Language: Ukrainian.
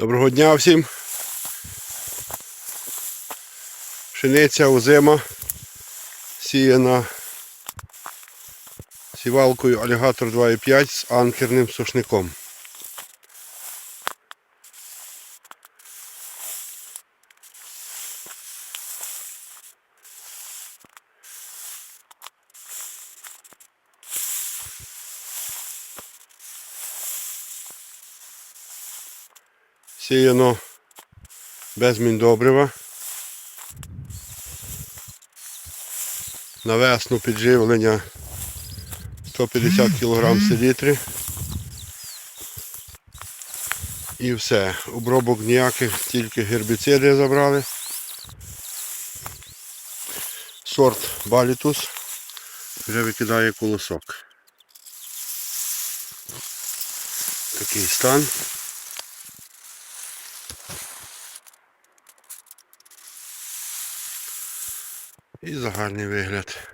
Доброго дня всім. Пшениця озима сіяна сівалкою алігатор 2,5 з анкерним сушником. Сіяно без міндобрива. На весну підживлення 150 кг селітри. І все. Обробок ніяких, тільки гербіциди забрали. Сорт балітус вже викидає колосок. Такий стан. І загальний вигляд.